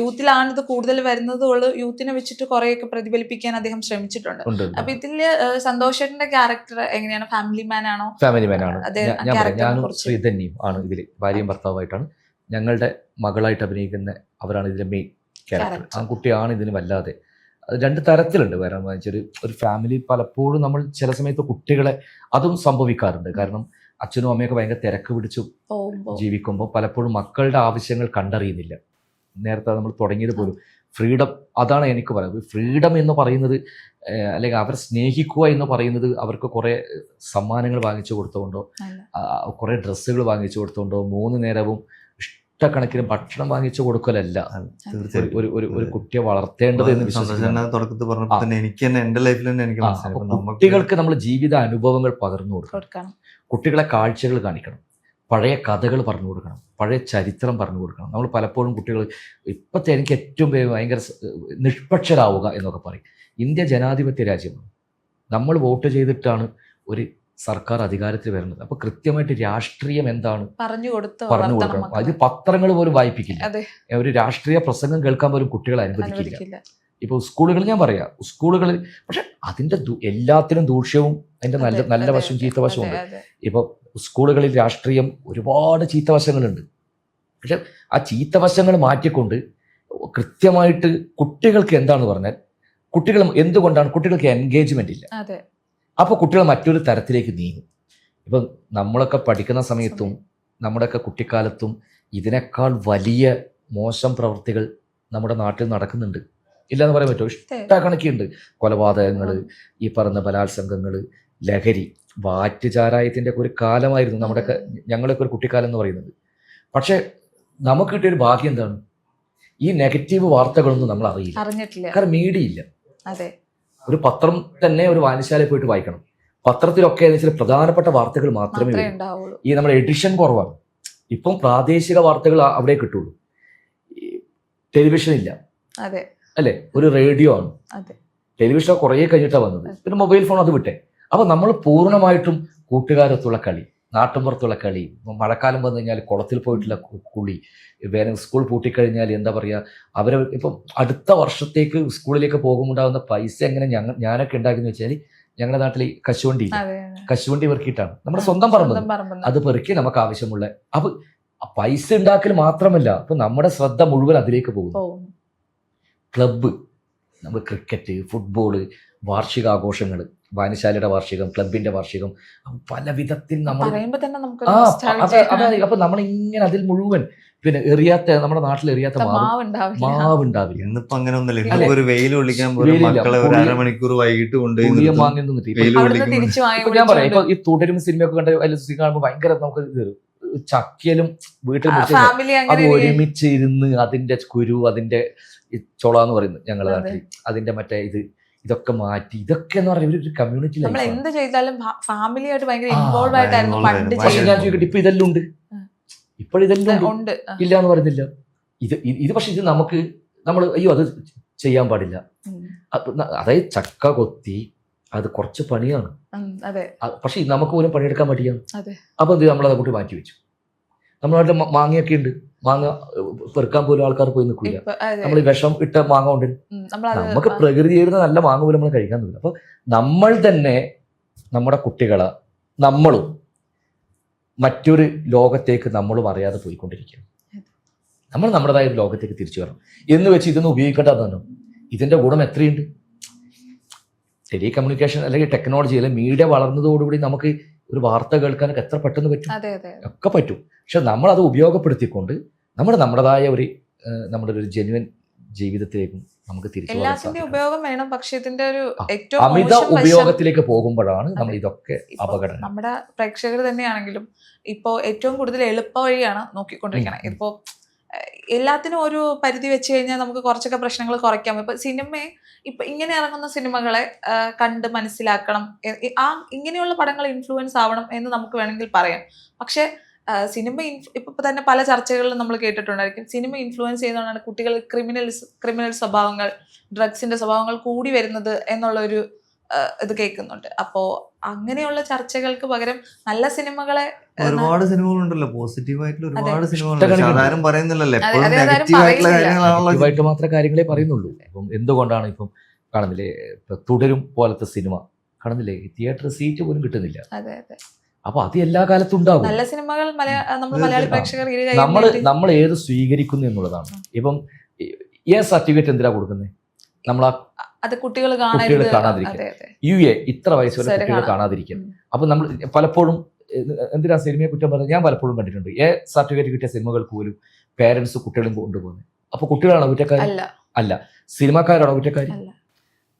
യൂത്തിലാണ് ഇത് കൂടുതൽ വരുന്നത് ഉള്ളു. യൂത്തിനെ വെച്ചിട്ട് കുറെയൊക്കെ പ്രതിഫലിപ്പിക്കാൻ അദ്ദേഹം ശ്രമിച്ചിട്ടുണ്ട്. അപ്പൊ ഇതിൽ സന്തോഷേട്ടന്റെ ക്യാരക്ടർ എങ്ങനെയാണ്? ഫാമിലി മാൻ ആണോ? ഫാമിലി മാൻ ആണ്. ഞാനും കുറിച്ച്. ആണ് ഇതിൽ ഭാര്യയും ഭർത്താവായിട്ടാണ് ഞങ്ങളുടെ മകളായിട്ട് അഭിനയിക്കുന്ന അവരാണ് ഇതിലെ മെയിൻ ക്യാരക്ടർ. ആ കുട്ടിയാണ് ഇതിന് വല്ലാതെ. അത് രണ്ട് തരത്തിലുണ്ട് കാരണം വെച്ചാൽ ഒരു ഫാമിലി പലപ്പോഴും നമ്മൾ ചില സമയത്ത് കുട്ടികളെ അതും സംഭവിക്കാറുണ്ട്. കാരണം അച്ഛനും അമ്മയൊക്കെ ഭയങ്കര തിരക്ക് പിടിച്ചു ജീവിക്കുമ്പോൾ പലപ്പോഴും മക്കളുടെ ആവശ്യങ്ങൾ കണ്ടറിയുന്നില്ല. നേരത്തെ നമ്മൾ തുടങ്ങിയത് പോലും ഫ്രീഡം അതാണ് എനിക്ക് പറയുന്നത് ഫ്രീഡം എന്ന് പറയുന്നത് അല്ലെങ്കിൽ അവരെ സ്നേഹിക്കുക എന്ന് പറയുന്നത് അവർക്ക് കുറേ സമ്മാനങ്ങൾ വാങ്ങിച്ചു കൊടുത്തുകൊണ്ടോ. കുറേ ഡ്രസ്സുകൾ വാങ്ങിച്ചു കൊടുത്തുകൊണ്ടോ മൂന്ന് നേരവും ഇഷ്ടക്കണക്കിന് ഭക്ഷണം വാങ്ങിച്ചു കൊടുക്കലല്ല. ഒരു തീർച്ചയായിട്ടും. ഒരു ഒരു കുട്ടിയെ വളർത്തേണ്ടത് എന്ന് വിശ്വസിക്കുന്നു പറഞ്ഞപ്പോൾ തന്നെ എനിക്ക് തന്നെ ലൈഫിൽ തന്നെ എനിക്ക് കുട്ടികൾക്ക് നമ്മൾ ജീവിത അനുഭവങ്ങൾ പകർന്നു കൊടുക്കണം. കുട്ടികളെ കാഴ്ചകൾ കാണിക്കണം. പഴയ കഥകൾ പറഞ്ഞു കൊടുക്കണം. പഴയ ചരിത്രം പറഞ്ഞു കൊടുക്കണം. നമ്മൾ പലപ്പോഴും കുട്ടികൾ ഇപ്പോഴത്തെ എനിക്ക് ഏറ്റവും ഭയങ്കര നിഷ്പക്ഷരാവുക എന്നൊക്കെ പറയും. ഇന്ത്യ ജനാധിപത്യ രാജ്യമാണ്. നമ്മൾ വോട്ട് ചെയ്തിട്ടാണ് ഒരു സർക്കാർ അധികാരത്തിൽ വരുന്നത്. അപ്പൊ കൃത്യമായിട്ട് രാഷ്ട്രീയം എന്താണ്? പറഞ്ഞു കൊടുത്ത് പറഞ്ഞു കൊടുക്കണം. അത്. പത്രങ്ങൾ പോലും വായിപ്പിക്കില്ല. ഒരു രാഷ്ട്രീയ പ്രസംഗം കേൾക്കാൻ പോലും കുട്ടികളെ അനുവദിക്കില്ല. ഇപ്പോൾ സ്കൂളുകളിൽ ഞാൻ പറയാം. സ്കൂളുകളിൽ പക്ഷെ അതിന്റെ എല്ലാത്തിനും ദൂഷ്യവും അതിന്റെ നല്ല നല്ല വശവും ചീത്ത വശവും ഉണ്ട്. ഇപ്പോൾ സ്കൂളുകളിൽ രാഷ്ട്രീയം ഒരുപാട് ചീത്ത വശങ്ങളുണ്ട്. പക്ഷെ ആ ചീത്ത വശങ്ങൾ മാറ്റിക്കൊണ്ട് കൃത്യമായിട്ട് കുട്ടികൾക്ക് എന്താണെന്ന് പറഞ്ഞാൽ കുട്ടികൾ എന്തുകൊണ്ടാണ് കുട്ടികൾക്ക് എൻഗേജ്മെന്റ് ഇല്ല? അപ്പോൾ കുട്ടികൾ മറ്റൊരു തരത്തിലേക്ക് നീങ്ങും. ഇപ്പം നമ്മളൊക്കെ പഠിക്കുന്ന സമയത്തും നമ്മുടെയൊക്കെ കുട്ടിക്കാലത്തും ഇതിനേക്കാൾ വലിയ മോശം പ്രവൃത്തികൾ നമ്മുടെ നാട്ടിൽ നടക്കുന്നുണ്ട്. ഇല്ലെന്ന് പറയാൻ പറ്റുമോ? ഇഷ്ടക്കണക്കിണ്ട്. കൊലപാതകങ്ങൾ ഈ പറഞ്ഞ ബലാത്സംഗങ്ങൾ ലഹരി വാറ്റുചാരായത്തിന്റെ ഒക്കെ ഒരു കാലമായിരുന്നു നമ്മുടെയൊക്കെ ഞങ്ങളൊക്കെ ഒരു കുട്ടിക്കാലം എന്ന് പറയുന്നത്. പക്ഷേ നമുക്ക് കിട്ടിയൊരു ഭാഗ്യം എന്താണ്? ഈ നെഗറ്റീവ് വാർത്തകളൊന്നും നമ്മൾ അറിയില്ല. അറിഞ്ഞിട്ടില്ല. കാരണം മീഡിയ ഇല്ല അതെ. ഒരു പത്രം തന്നെ ഒരു വായനശാലയിൽ പോയിട്ട് വായിക്കണം. പത്രത്തിലൊക്കെ വെച്ചാൽ പ്രധാനപ്പെട്ട വാർത്തകൾ മാത്രമേ വരൂ. ഈ നമ്മുടെ എഡിഷൻ കുറവാണ്. ഇപ്പം പ്രാദേശിക വാർത്തകൾ അവിടെ കിട്ടുള്ളൂ. ടെലിവിഷൻ ഇല്ല അതെ. അല്ലേ? ഒരു റേഡിയോ ആണ്. ടെലിവിഷൻ കുറേ കഴിഞ്ഞിട്ടാണ് വന്നത്. പിന്നെ മൊബൈൽ ഫോൺ അത് വിട്ടെ. അപ്പൊ നമ്മൾ പൂർണമായിട്ടും കൂട്ടുകാരത്തുള്ള കളി നാട്ടിൻപുറത്തുള്ള കളി മഴക്കാലം വന്നു കഴിഞ്ഞാൽ കുളത്തിൽ പോയിട്ടുള്ള കുളി വേറെ സ്കൂൾ പൂട്ടിക്കഴിഞ്ഞാൽ എന്താ പറയുക അവരെ ഇപ്പം അടുത്ത വർഷത്തേക്ക് സ്കൂളിലേക്ക് പോകുമ്പോണ്ടാകുന്ന പൈസ എങ്ങനെ ഞങ്ങൾ ഞാനൊക്കെ ഉണ്ടാക്കിയെന്ന് വെച്ചാൽ ഞങ്ങളുടെ നാട്ടിൽ കശുവണ്ടി. കശുവണ്ടി പെറുക്കിയിട്ടാണ്. നമ്മുടെ സ്വന്തം പറമ്പ്. അത് പെറുക്കി നമുക്ക് ആവശ്യമുള്ള അപ്പൊ പൈസ ഉണ്ടാക്കൽ മാത്രമല്ല അപ്പൊ നമ്മുടെ ശ്രദ്ധ മുഴുവൻ അതിലേക്ക് പോകും പോകും ക്ലബ്ബ് നമ്മൾ ക്രിക്കറ്റ് ഫുട്ബോൾ വാർഷികാഘോഷങ്ങൾ വായനശാലയുടെ വാർഷികം ക്ലബിന്റെ വാർഷികം പല വിധത്തിൽ നമ്മൾ ആ അതെ അപ്പൊ നമ്മളിങ്ങനെ അതിൽ മുഴുവൻ പിന്നെ എറിയാത്ത നമ്മുടെ നാട്ടിൽ എറിയാത്ത മാവ് ഉണ്ടാവില്ല ഇന്നിപ്പോ അങ്ങനെ ഒന്നുമില്ല. ഒരു വെയിൽ കൊള്ളിക്കാൻ പോലും മക്കളെ ഒരു അരമണിക്കൂർ വൈകിട്ട് കൊണ്ട് ഞാൻ പറയാം ഇപ്പൊ ഈ തുടരും സിനിമയൊക്കെ കണ്ട് അതിൽ കാണുമ്പോൾ ഭയങ്കര നമുക്ക് ഇത്. ചക്കയിലും വീട്ടിൽ അത് ഒരുമിച്ച് ഇരുന്ന് അതിന്റെ കുരു അതിന്റെ ചോള എന്ന് പറയുന്നത് ഞങ്ങളുടെ. നാട്ടിൽ. അതിന്റെ മറ്റേ ഇത് ഇതൊക്കെ മാറ്റി. ഇതൊക്കെ എന്ന് പറഞ്ഞാൽ ഒരു കമ്മ്യൂണിറ്റി നമ്മൾ എന്ത് ചെയ്താലും ഫാമിലി ആയിട്ട് ഭയങ്കര ഇൻവോൾവ് ആയിട്ടായിരുന്നു പണ്ട് ഞാൻ. ചോദിക്കട്ടെ ഇപ്പൊ ഇതെല്ലാം ഉണ്ട്? ഇപ്പോഴിതെല്ലാം ഉണ്ട്? ഇല്ല എന്ന് പറയുന്നില്ല. ഇത് ഇത് പക്ഷെ ഇത് നമുക്ക് നമ്മൾ അയ്യോ അത് ചെയ്യാൻ പാടില്ല. അതായത് ചക്ക കൊത്തി അത് കുറച്ച് പണിയാണ്. പക്ഷേ നമുക്ക് പോലും പണിയെടുക്കാൻ പറ്റിയാണ് അതെ. അപ്പൊ എന്ത് നമ്മൾ അതങ്ങോട്ട് മാറ്റി വെച്ചു. നമ്മുടെ നാട്ടിൽ മാങ്ങയൊക്കെ ഉണ്ട്. മാങ്ങ പെറുക്കാൻ പോലും ആൾക്കാർ പോയി നിൽക്കില്ല നമ്മൾ വിഷം ഇട്ട മാങ്ങ ഉണ്ട് നമുക്ക് പ്രകൃതി ചേരുന്ന നല്ല മാങ്ങ പോലും നമ്മൾ കഴിക്കാൻ തോന്നില്ല അപ്പൊ നമ്മൾ തന്നെ നമ്മുടെ കുട്ടികളെ നമ്മളും മറ്റൊരു ലോകത്തേക്ക് നമ്മളും അറിയാതെ പോയിക്കൊണ്ടിരിക്കുകയാണ്. നമ്മൾ നമ്മുടേതായ ലോകത്തേക്ക് തിരിച്ചു വരണം. എന്ന് വെച്ച് ഇതൊന്നും ഉപയോഗിക്കേണ്ടതാണ് ഇതിന്റെ ഗുണം എത്രയുണ്ട്? ടെലി കമ്മ്യൂണിക്കേഷൻ അല്ലെങ്കിൽ ടെക്നോളജി അല്ലെങ്കിൽ മീഡിയ വളർന്നതോടുകൂടി നമുക്ക് ഒരു വാർത്ത കേൾക്കാനൊക്കെ എത്ര പെട്ടെന്ന് പറ്റും? ഒക്കെ പറ്റും. പക്ഷെ നമ്മൾ അത് ഉപയോഗപ്പെടുത്തിക്കൊണ്ട് നമ്മൾ നമ്മുടേതായ ഒരു നമ്മുടെ ഒരു ജെന്യുവൻ ജീവിതത്തിലേക്കും നമുക്ക് തിരിച്ചു. ഉപയോഗം വേണം. പക്ഷെ ഇതിന്റെ ഒരു ഏറ്റവും അമിത ഉപയോഗത്തിലേക്ക് പോകുമ്പോഴാണ് നമ്മൾ ഇതൊക്കെ അപകടം നമ്മുടെ പ്രേക്ഷകർ തന്നെയാണെങ്കിലും ഇപ്പോൾ ഏറ്റവും കൂടുതൽ എളുപ്പ വഴിയാണ് നോക്കിക്കൊണ്ടിരിക്കുന്നത് ഉം, ഉം. ഇപ്പോ ഏഹ്, എല്ലാത്തിനും ഒരു പരിധി വെച്ച് കഴിഞ്ഞാൽ നമുക്ക് കുറച്ചൊക്കെ പ്രശ്നങ്ങൾ കുറയ്ക്കാം. ഇപ്പൊ സിനിമയെ ഇപ്പൊ ഇങ്ങനെ ഇറങ്ങുന്ന സിനിമകളെ കണ്ട് മനസ്സിലാക്കണം. ആ ഇങ്ങനെയുള്ള പടങ്ങൾ ഇൻഫ്ലുവൻസ് ആവണം എന്ന് നമുക്ക് വേണമെങ്കിൽ പറയാം. പക്ഷെ സിനിമ ഇപ്പൊ തന്നെ പല ചർച്ചകളിലും നമ്മൾ കേട്ടിട്ടുണ്ടായിരിക്കും. സിനിമ ഇൻഫ്ലുവൻസ് ചെയ്യുന്നതുകൊണ്ടാണ് കുട്ടികൾ ക്രിമിനൽസ് ക്രിമിനൽ സ്വഭാവങ്ങൾ ഡ്രഗ്സിന്റെ സ്വഭാവങ്ങൾ കൂടി വരുന്നത് എന്നുള്ള ഒരു ആ, ഇത് കേൾക്കുന്നുണ്ട്. അപ്പോ അങ്ങനെയുള്ള ചർച്ചകൾക്ക് പകരം നല്ല സിനിമകളെ ഒരുപാട് സിനിമകളുണ്ടല്ലോ. പോസിറ്റീവ് ആയിട്ടുള്ള ഒരുപാട് ഇഷ്ടകണക്കിന് പറയുന്നില്ലല്ലോ. അതെ, എപ്പോഴും നെഗറ്റീവ് ആയിട്ടുള്ള പറയുന്നില്ല. നെഗറ്റീവായിട്ട് മാത്രമേ കാര്യങ്ങളെ പറയുന്നുള്ളൂ. ഇപ്പം എന്തുകൊണ്ടാണ് ഇപ്പം കാണുന്നില്ലേ? ഇപ്പൊ തുടരും പോലത്തെ സിനിമ. കാണുന്നില്ലേ? തിയേറ്റർ സീറ്റ് പോലും കിട്ടുന്നില്ല. അതെ അതെ. അപ്പൊ അത് എല്ലാ കാലത്തും ഉണ്ടാകും നല്ല സിനിമകൾ നമ്മൾ നമ്മൾ നമ്മൾ ഏത് സ്വീകരിക്കുന്നു എന്നുള്ളതാണ്. ഇപ്പം ഏ സർട്ടിഫിക്കറ്റ് എന്തിനാ കൊടുക്കുന്നത് നമ്മൾ ആ അത് കുട്ടികൾ അതെ യു എ ഇത്ര വയസ്സ് വരെ കുട്ടികൾ കാണാതിരിക്കും. അപ്പൊ നമ്മൾ പലപ്പോഴും എന്തിനാ സിനിമയെ കുറ്റം പറഞ്ഞത്? ഞാൻ പലപ്പോഴും കണ്ടിട്ടുണ്ട്. എ സർട്ടിഫിക്കറ്റ് കിട്ടിയ സിനിമകൾക്ക് പോലും പേരൻസ് കുട്ടികളും കൊണ്ടുപോകുന്നത്. അപ്പൊ കുട്ടികളാണോ കുറ്റക്കാർ അല്ല. സിനിമാക്കാരാണോ കുറ്റക്കാർ അല്ല.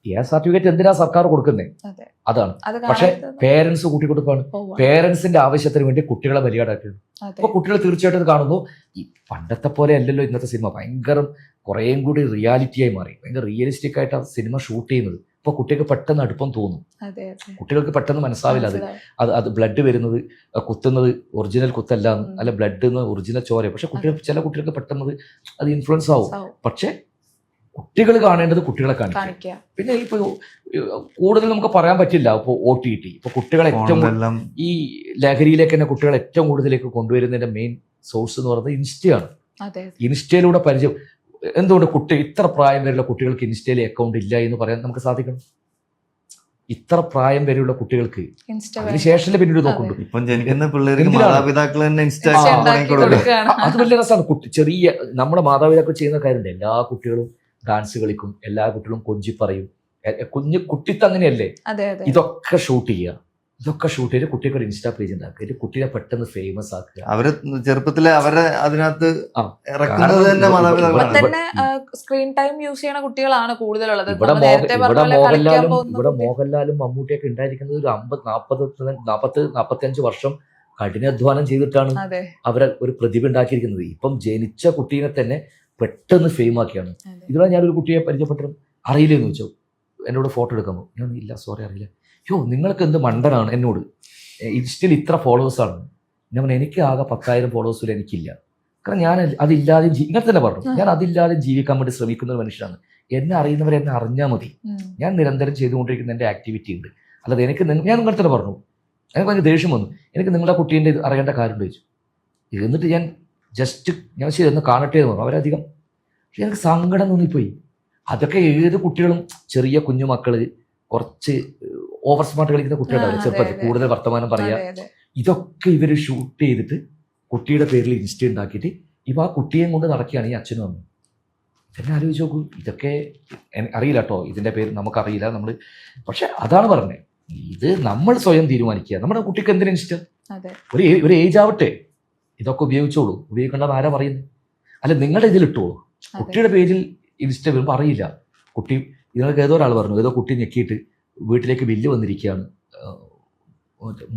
എ സർട്ടിഫിക്കറ്റ് എന്തിനാ സർക്കാർ കൊടുക്കുന്നത് അതാണ്. പക്ഷെ പേരൻസ് കൂട്ടി കൊടുക്കുകയാണ് പോവാണ്. പേരൻസിന്റെ ആവശ്യത്തിന് വേണ്ടി കുട്ടികളെ ബലിയാടാക്കുന്നു അപ്പൊ കുട്ടികൾ തീർച്ചയായിട്ടും കാണുന്നു. ഈ പണ്ടത്തെ പോലെ അല്ലല്ലോ ഇന്നത്തെ സിനിമ. ഭയങ്കര കുറേയും കൂടി റിയാലിറ്റിയായി മാറി. ഭയങ്കര റിയലിസ്റ്റിക് ആയിട്ട് ആ സിനിമ ഷൂട്ട് ചെയ്യുന്നത്. ഇപ്പൊ കുട്ടികൾക്ക് പെട്ടെന്ന് അടുപ്പം തോന്നും. കുട്ടികൾക്ക് പെട്ടെന്ന് മനസ്സിലാവില്ല. അത് അത് അത് ബ്ലഡ് വരുന്നത് കുത്തുന്നത് ഒറിജിനൽ കുത്തല്ല അല്ല ബ്ലഡ് എന്ന് ഒറിജിനൽ ചോര. പക്ഷെ കുട്ടികൾ ചില കുട്ടികൾക്ക് പെട്ടെന്ന് അത് ഇൻഫ്ലുവൻസ് ആവും. പക്ഷെ കുട്ടികൾ കാണേണ്ടത് കുട്ടികളെ കാണിക്കും കാണിക്കുക. പിന്നെ ഇപ്പൊ കൂടുതൽ നമുക്ക് പറയാൻ പറ്റില്ല. ഇപ്പോൾ ഒ ടി ടി ഇപ്പൊ കുട്ടികളെ ഏറ്റവും ഈ ലഹരിയിലേക്ക് തന്നെ കുട്ടികളെ ഏറ്റവും കൂടുതലേക്ക് കൊണ്ടുവരുന്നതിന്റെ മെയിൻ സോഴ്സ് എന്ന് പറയുന്നത് ഇൻസ്റ്റയാണ്. അതെ. ഇൻസ്റ്റയിലൂടെ പരിചയം എന്തുകൊണ്ട് കുട്ടി ഇത്ര പ്രായം വരെയുള്ള കുട്ടികൾക്ക് ഇൻസ്റ്റയിൽ അക്കൗണ്ട് ഇല്ല എന്ന് പറയാൻ നമുക്ക് സാധിക്കണം? ഇത്ര പ്രായം വരെയുള്ള കുട്ടികൾക്ക് അതിനുശേഷം പിന്നീട് നോക്കുന്നുണ്ട് ഇപ്പം ജനിക്കുന്ന പിള്ളേർക്ക് എന്തിനാണ്? മാതാപിതാക്കൾ തന്നെ ഇൻസ്റ്റ ഇൻസ്റ്റാഗ്രാം ഉണ്ടാക്കി കൊടുക്കുകയാണ്. അത് വലിയ രസമാണ്. കുട്ടി ചെറിയ നമ്മുടെ മാതാപിതാക്കൾ ചെയ്യുന്ന കാര്യമുണ്ട്. എല്ലാ കുട്ടികളും ഡാൻസ് കളിക്കും എല്ലാ കുട്ടികളും കൊഞ്ചി പറയും. കുഞ്ഞു എ- കുഞ്ഞ് കുട്ടിത്ത് അങ്ങനെയല്ലേ? അതെ അതെ. ഇതൊക്കെ ഷൂട്ട് ചെയ്യുക ഇതൊക്കെ ഷൂട്ട് ചെയ്ത് കുട്ടികൾ ഇൻസ്റ്റാ പേജ് ഉണ്ടാക്കുക ഇത് കുട്ടിയെ പെട്ടെന്ന് ഫേമസ് ആക്കുക. അവർ ചെറുപ്പത്തിലെ അവരെ അതിനകത്ത് തന്നെ സ്ക്രീൻ ടൈം യൂസ് ചെയ്യണ കുട്ടികളാണ് കൂടുതലുള്ളത്. ഇവിടെ മോഹൻലാലും ഇവിടെ മോഹൻലാലും മമ്മൂട്ടിയൊക്കെ ഉണ്ടായിരിക്കുന്നത് ഒരു അമ്പത് നാപ്പത് നാപ്പത് നാപ്പത്തിയഞ്ച് വർഷം കഠിനാധ്വാനം ചെയ്തിട്ടാണ് അവരെ ഒരു പ്രതിഭ ഉണ്ടാക്കിയിരിക്കുന്നത് ഇപ്പം ജനിച്ച കുട്ടീനെ തന്നെ പെട്ടെന്ന് ഫെയിം ആക്കിയാണ്. അതെ. ഇതിലാണ് ഞാനൊരു കുട്ടിയെ പരിചയപ്പെട്ടു അറിയില്ലെന്ന് ചോദിച്ചു എന്നോട് ഫോട്ടോ എടുക്കാമോ ഞാൻ ഇല്ല സോറി അറിയില്ല. യോ നിങ്ങൾക്ക് എന്ത് മണ്ടനാണ് എന്നോട്. ഇൻസ്റ്റയിൽ ഇത്ര ഫോളോവേഴ്സാണ് ഞാൻ പറഞ്ഞു എനിക്ക് ആകെ പത്തായിരം ഫോളോവേഴ്സിൽ എനിക്കില്ല. കാരണം ഞാൻ അതില്ലാതെ ഇങ്ങനെ തന്നെ പറഞ്ഞു. ഞാൻ അതില്ലാതെ ജീവിക്കാൻ വേണ്ടി ശ്രമിക്കുന്ന ഒരു മനുഷ്യനാണ്. എന്നെ അറിയുന്നവരെ എന്നെ അറിഞ്ഞാൽ മതി. ഞാൻ നിരന്തരം ചെയ്തുകൊണ്ടിരിക്കുന്ന എന്റെ ആക്ടിവിറ്റി ഉണ്ട്. അല്ലാതെ എനിക്ക് ഞാൻ നിങ്ങളുടെ തന്നെ പറഞ്ഞു. എനിക്ക് ഭയങ്കര ദേഷ്യം വന്നു. എനിക്ക് നിങ്ങളുടെ കുട്ടീന്റെ ഇത് അറിയേണ്ട കാര്യം ചോദിച്ചു. എന്നിട്ട് ഞാൻ ജസ്റ്റ് ഞാൻ ശരി ഒന്ന് കാണട്ടെ എന്ന് പറഞ്ഞു. അവരധികം പക്ഷെ എനിക്ക് സങ്കടം തോന്നിപ്പോയി. അതൊക്കെ ഏത് കുട്ടികളും ചെറിയ കുഞ്ഞു മക്കൾ കുറച്ച് ഓവർ സ്മാർട്ട് കളിക്കുന്ന കുട്ടികളാണ് കുട്ടികളുണ്ടാവില്ല ചെറുപ്പത്തിൽ കൂടുതൽ വർത്തമാനം പറയാ. അതെ. അതെ ഇതൊക്കെ ഇവർ ഷൂട്ട് ചെയ്തിട്ട് കുട്ടിയുടെ പേരിൽ ഇൻസ്റ്റ ഉണ്ടാക്കിയിട്ട് ഇവ ആ കുട്ടിയെയും കൊണ്ട് നടക്കുകയാണ് ഈ അച്ഛനും അമ്മയും. എന്നെ ആലോചിച്ച് നോക്കൂ. ഇതൊക്കെ അറിയില്ല കേട്ടോ ഇതിന്റെ പേര് നമുക്കറിയില്ല. നമ്മൾ പക്ഷെ അതാണ് പറഞ്ഞത് ഇത് നമ്മൾ സ്വയം തീരുമാനിക്കുക. നമ്മുടെ കുട്ടിക്ക് എന്തിനാ ഇൻസ്റ്റ ഒരു ഒരു ഏജ് ആവട്ടെ. ഇതൊക്കെ ഉപയോഗിച്ചോളൂ. ഉപയോഗിക്കേണ്ടത് ആരാ പറയുന്നത് അല്ല നിങ്ങളുടെ ഇതിലിട്ടോളൂ കുട്ടിയുടെ പേരിൽ ഇൻസ്റ്റ വരുമ്പോൾ അറിയില്ല. കുട്ടി ഇതിനൊക്കെ ഏതോ ഒരാൾ പറഞ്ഞു. ഏതോ കുട്ടി ഞെക്കിയിട്ട് വീട്ടിലേക്ക് ബില്ല് വന്നിരിക്കുകയാണ്.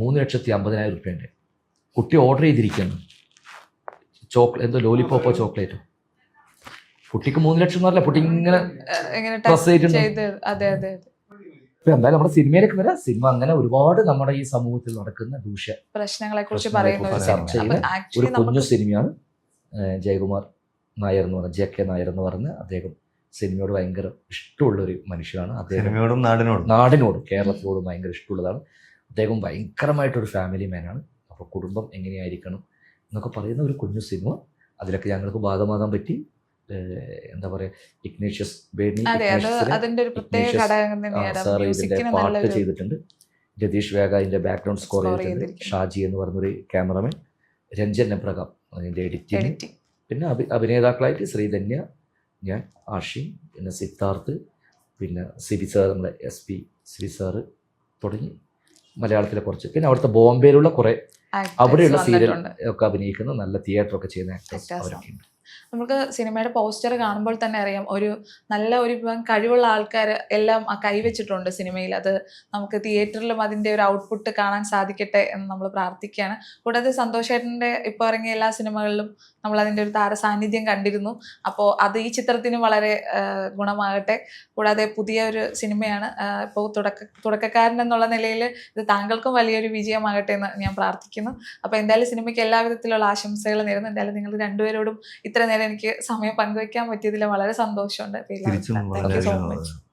മൂന്ന് ലക്ഷത്തി അമ്പതിനായിരം റുപ്യേന്റെ. കുട്ടി ഓർഡർ ചെയ്തിരിക്കുകയാണ്. ചോക്ലേറ്റ് എന്തോ ലോലിപ്പോപ്പോ ചോക്ലേറ്റോ. കുട്ടിക്ക് മൂന്ന് ലക്ഷം എന്നല്ല കുട്ടി ഇങ്ങനെ അതെ ചെയ്തിട്ടുണ്ട് ചെയ്ത് അതെ അതെ അതെ. ഇപ്പൊ എന്തായാലും നമ്മുടെ സിനിമയിലേക്ക് വരാം. സിനിമ അങ്ങനെ ഒരുപാട് നമ്മുടെ ഈ സമൂഹത്തിൽ നടക്കുന്ന ദൂഷ്യ പ്രശ്നങ്ങളെ കുറിച്ച് പറയുന്ന ഒരു കുഞ്ഞു സിനിമയാണ് ജയകുമാർ നായർ എന്ന് പറഞ്ഞ ജെ കെ നായർ എന്ന് പറഞ്ഞ അദ്ദേഹം സിനിമയോട് ഭയങ്കര ഇഷ്ടമുള്ള ഒരു മനുഷ്യനാണ്. അദ്ദേഹം സിനിമയോടും നാടിനോടും. കേരളത്തിനോടും കേരളത്തിനോട് ഭയങ്കര ഇഷ്ടമുള്ളതാണ്. അദ്ദേഹം ഭയങ്കരമായിട്ടൊരു ഫാമിലി മാനാണ് അപ്പോൾ കുടുംബം എങ്ങനെയായിരിക്കണം എന്നൊക്കെ പറയുന്ന ഒരു കുഞ്ഞു സിനിമ. അതിലൊക്കെ ഞങ്ങൾക്ക് ഭാഗമാകാൻ പറ്റി. എന്താ പറയുക ഇഗ്നേഷ്യസ് ബേണി സാർ പാട്ട് ചെയ്തിട്ടുണ്ട്. രതീഷ് വേഗ അതിന്റെ ബാക്ക്ഗ്രൗണ്ട് സ്കോർ ചെയ്തിട്ടുണ്ട്. ഷാജി എന്ന് പറഞ്ഞൊരു ക്യാമറമാൻ രഞ്ജൻ അതിന്റെ എഡിറ്റിംഗ് എഡിറ്റിംഗ് പിന്നെ അഭി അഭിനേതാക്കളായിട്ട് ശ്രീധന്യ ഞാൻ ആഷി പിന്നെ സിദ്ധാർത്ഥ് പിന്നെ സിബി സാർ നമ്മുടെ എസ് പി സിബി സാറ് തുടങ്ങി മലയാളത്തിലെ കുറച്ച്. പിന്നെ അവിടുത്തെ ബോംബെയിലുള്ള കുറെ അവിടെയുള്ള സീരിയൽ ഒക്കെ അഭിനയിക്കുന്ന നല്ല തിയേറ്ററൊക്കെ ചെയ്യുന്ന ആക്ടേഴ്സ് അവരൊക്കെ ഉണ്ട്. നമുക്ക് സിനിമയുടെ പോസ്റ്റർ കാണുമ്പോൾ തന്നെ അറിയാം ഒരു നല്ല ഒരു കഴിവുള്ള ആൾക്കാർ എല്ലാം കൈവച്ചിട്ടുണ്ട് സിനിമയിൽ. അത് നമുക്ക് തിയേറ്ററിലും അതിന്റെ ഒരു ഔട്ട്പുട്ട് കാണാൻ സാധിക്കട്ടെ എന്ന് നമ്മൾ പ്രാർത്ഥിക്കുകയാണ്. കൂടാതെ സന്തോഷേട്ടന്റെ ഇപ്പോൾ ഇറങ്ങിയ എല്ലാ സിനിമകളിലും നമ്മൾ അതിന്റെ ഒരു താര സാന്നിധ്യം കണ്ടിരുന്നു. അപ്പോൾ അത് ഈ ചിത്രത്തിന് വളരെ ഗുണമാകട്ടെ. കൂടാതെ പുതിയ ഒരു സിനിമയാണ് ഇപ്പോൾ തുടക്ക തുടക്കക്കാരൻ എന്നുള്ള നിലയിൽ ഇത് താങ്കൾക്കും വലിയൊരു വിജയമാകട്ടെ എന്ന് ഞാൻ പ്രാർത്ഥിക്കുന്നു. അപ്പോൾ എന്തായാലും സിനിമയ്ക്ക് എല്ലാവിധത്തിലുള്ള ആശംസകൾ നേരുന്നു. എന്തായാലും നിങ്ങൾ രണ്ടുപേരോടും ഇത്ര നേരം എനിക്ക് സമയം പങ്കുവെക്കാൻ പറ്റിയതിൽ വളരെ സന്തോഷമുണ്ട്. So much